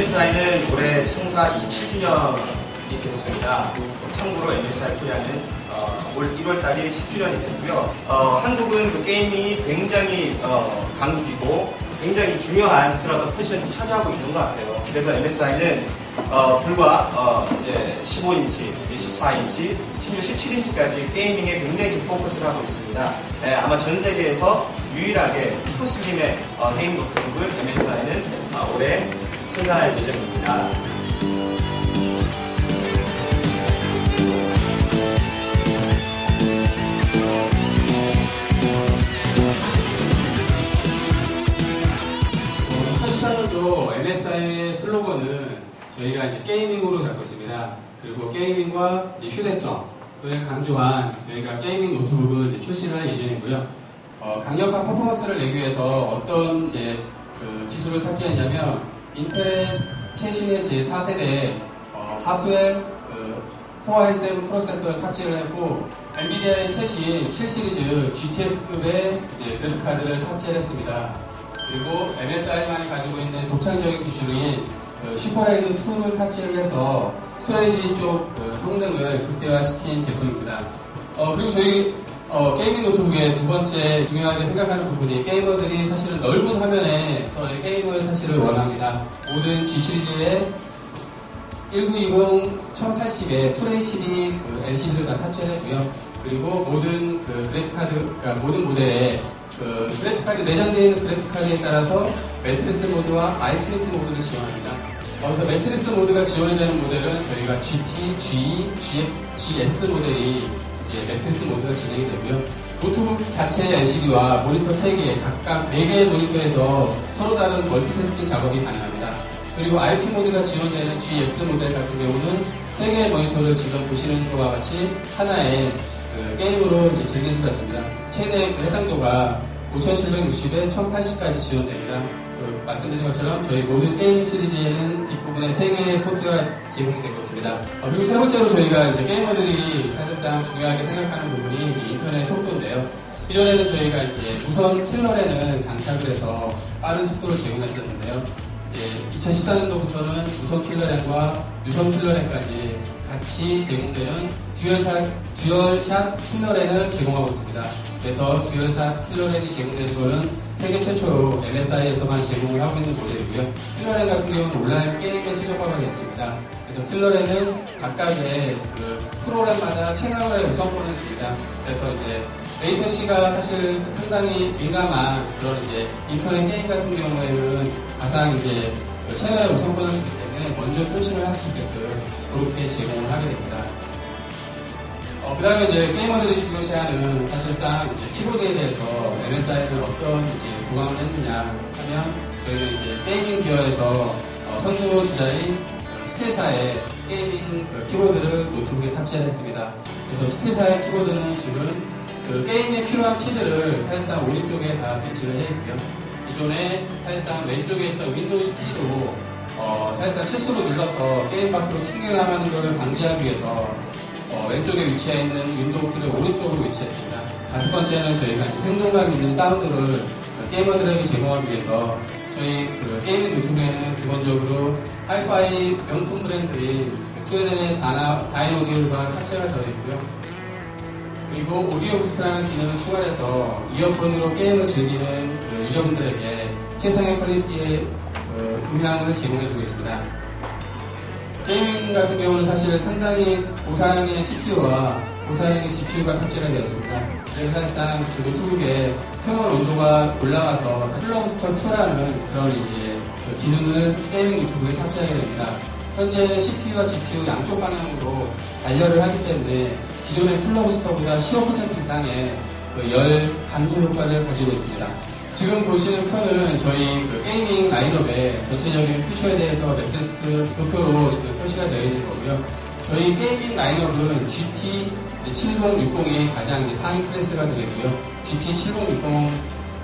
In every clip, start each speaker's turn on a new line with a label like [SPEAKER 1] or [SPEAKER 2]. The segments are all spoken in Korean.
[SPEAKER 1] MSI는 올해 창사 27주년이 됐습니다. 참고로 MSI 코리아는 어, 올 1월달이 10주년이 됐고요. 어, 한국은 그 게임이 굉장히 어, 강국이고 굉장히 중요한 그런 포지션을 차지하고 있는 것 같아요. 그래서 MSI는 어, 불과 어, 이제 15인치, 14인치, 심지어 17인치까지 게이밍에 굉장히 좀 포커스를 하고 있습니다. 예, 아마 전 세계에서 유일하게 슈퍼슬림의 어, 게임 노트북을 MSI는 어, 올해 생산할 예정입니다.
[SPEAKER 2] 어, 2014년도 MSI의 슬로건은 저희가 이제 게이밍으로 잡고 있습니다. 그리고 게이밍과 휴대성을 강조한 저희가 게이밍 노트북을 이제 출시를 할 예정이고요. 어, 강력한 퍼포먼스를 내기 위해서 어떤 이제 그 기술을 탑재했냐면 인텔 최신의 제4세대 어, 하스웰 그 코어 i7 프로세서를 탑재를 했고 엔비디아의 최신 7시리즈 GTX급의 이제 그래픽 카드를 탑재를 했습니다. 그리고 MSI만이 가지고 있는 독창적인 기술인 그 슈퍼라이드 2를 탑재를 해서 스토레이지 쪽 그 성능을 극대화시킨 제품입니다. 어, 그리고 저희 어, 게이밍 노트북의 두 번째 중요하게 생각하는 부분이 게이머들이 사실은 넓은 화면에서 게임을 사실을 원합니다. 모든 G 시리즈의 1920 1080에 FHD 그 LCD를 다 탑재를 했고요. 그리고 모든 그 그래픽카드, 그러니까 모든 모델에 그 그래픽카드 내장되어 있는 그래픽카드에 따라서 매트리스 모드와 아이트리티 모드를 지원합니다. 여기서 매트리스 모드가 지원이 되는 모델은 저희가 GT, G, GX, GS 모델이 이제 매트리스 모드가 진행이 되고요. 노트북 자체의 LCD와 모니터 3개, 각각 4개의 모니터에서 서로 다른 멀티태스킹 작업이 가능합니다. 그리고 IP 모드가 지원되는 GX 모델 같은 경우는 3개의 모니터를 지금 보시는 것과 같이 하나의 그 게임으로 이제 즐길 수가 있습니다. 최대 그 해상도가 5760에 1080까지 지원됩니다. 그 말씀드린 것처럼 저희 모든 게이밍 시리즈에는 뒷부분에 3개의 포트가 제공이 되고 있습니다. 어, 그리고 세 번째로 저희가 이제 게이머들이 사실상 중요하게 생각하는 부분이 인터넷 속도인데요. 기존에는 저희가 이제 무선 킬러랜을 장착을 해서 빠른 속도를 제공했었는데요. 이제 2014년도부터는 무선 킬러랜과 유선 킬러랜까지 같이 제공되는 듀얼샷, 듀얼샷 킬러랜을 제공하고 있습니다. 그래서 듀얼샷 킬러랜이 제공되는 것은 세계 최초로 MSI에서만 제공을 하고 있는 모델이고요. 킬러랜 같은 경우는 온라인 게임에 최적화가 되어 있습니다. 그래서 킬러랜은 각각의 그 프로그램마다 채널의 우선권을 줍니다. 그래서 이제 레이터시가 사실 상당히 민감한 그런 이제 인터넷 게임 같은 경우에는 가상 이제 그 채널의 우선권을 주기 때문에 먼저 표시를 할 수 있게끔 그렇게 제공을 하게 됩니다. 어, 그 다음에 이제 게이머들이 중요시하는 사실상 이제 키보드에 대해서 MSI는 어떤 이제 보강을 했느냐 하면 저희는 이제 게이밍 기어에서 어, 선두 주자인 스테사의 게이밍 그 키보드를 노트북에 탑재를 했습니다. 그래서 스테사의 키보드는 지금 그 게임에 필요한 키들을 사실상 오른쪽에 다 배치를 해 있고요. 기존에 사실상 왼쪽에 있던 윈도우즈 키도 어, 사실상 실수로 눌러서 게임 밖으로 튕겨나가는 것을 방지하기 위해서 어, 왼쪽에 위치해 있는 윈도우 키를 오른쪽으로 위치했습니다. 다섯 번째는 저희가 생동감 있는 사운드를 그 게이머들에게 제공하기 위해서 저희 그 게이밍 노트북에는 기본적으로 하이파이 명품 브랜드인 스웨덴의 다나, 다이노디오가 탑재가 되어 있고요. 그리고 오디오 부스트라는 기능을 추가해서 이어폰으로 게임을 즐기는 그 유저분들에게 최상의 퀄리티의 그 음향을 제공해주고 있습니다. 게이밍 같은 경우는 사실 상당히 고사양의 CPU와 고사양의 GPU가 탑재가 되어 있습니다. 그래서 사실상 그 노트북의 표면 온도가 올라가서 플러부스터 2라는 그런 이제 그 기능을 게이밍 노트북에 탑재하게 됩니다. 현재 CPU와 GPU 양쪽 방향으로 단열을 하기 때문에 기존의 플러부스터보다 15% 이상의 그 열 감소 효과를 가지고 있습니다. 지금 보시는 편은 저희 그 게이밍 라인업의 전체적인 피처에 대해서 매트리스 도표로 지금 표시가 되어 있는 거고요. 저희 게이밍 라인업은 GT 7060이 가장 상위 클래스가 되겠고요. GT 7060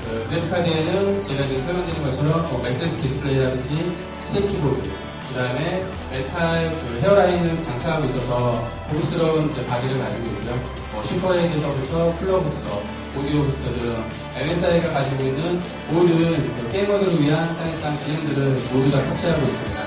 [SPEAKER 2] 그 그래픽카드에는 제가 지금 설명드린 것처럼 뭐 매트리스 디스플레이라든지 스테이 키보드, 그 다음에 메탈 그 헤어라인을 장착하고 있어서 고급스러운 바디를 가지고 있고요. 뭐 슈퍼레이드에서부터 플러 부스터, 오디오 부스터 등 MSI가 가지고 있는 모든 그 게이머들을 위한 사실상 기능들을 모두 다 탑재하고 있습니다.